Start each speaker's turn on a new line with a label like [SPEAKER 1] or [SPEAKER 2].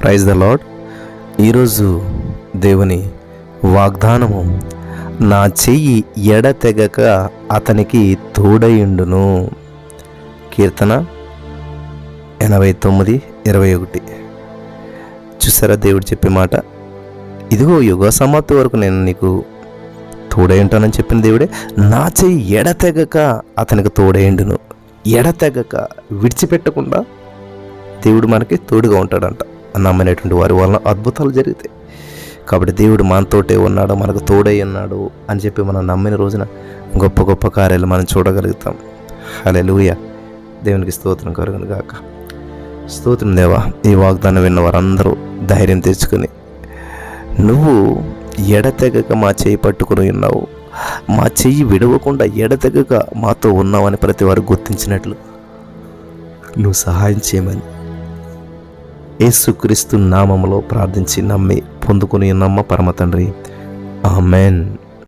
[SPEAKER 1] Praise the lord ఈరోజు దేవుని వాగ్దానము నా చెయ్యి ఎడతెగక అతనికి తోడయుండును. కీర్తన ఎనభై తొమ్మిది ఇరవై ఒకటి. చూసారా దేవుడు చెప్పే మాట? ఇదిగో యుగ సమాప్తి వరకు నేను నీకు తోడై ఉంటానని చెప్పిన దేవుడే నా చెయ్యి ఎడతెగక అతనికి తోడైండును ఎడతెగక విడిచిపెట్టకుండా దేవుడు మనకి తోడుగా ఉంటాడంట. నమ్మినటువంటి వారి వలన అద్భుతాలు జరుగుతాయి. కాబట్టి దేవుడు మనతోటే ఉన్నాడు మనకు తోడై ఉన్నాడు అని చెప్పి మనం నమ్మిన రోజున గొప్ప గొప్ప కార్యాలు మనం చూడగలుగుతాం. హలే దేవునికి స్తోత్రం కలుగును గాక. స్తోత్రం దేవా ఈ వాగ్దానం విన్న వారందరూ ధైర్యం తెచ్చుకొని నువ్వు ఎడతెగక మా చేయి పట్టుకుని ఉన్నావు. మా చెయ్యి విడవకుండా ఎడతెగక మాతో ఉన్నావని ప్రతి వారు గుర్తించినట్లు నువ్వు సహాయం చేయమని యేసుక్రీస్తు నామములో ప్రార్థించి నమ్మి పొందుకుని నమ్మ పరమ తండ్రి? ఆమెన్.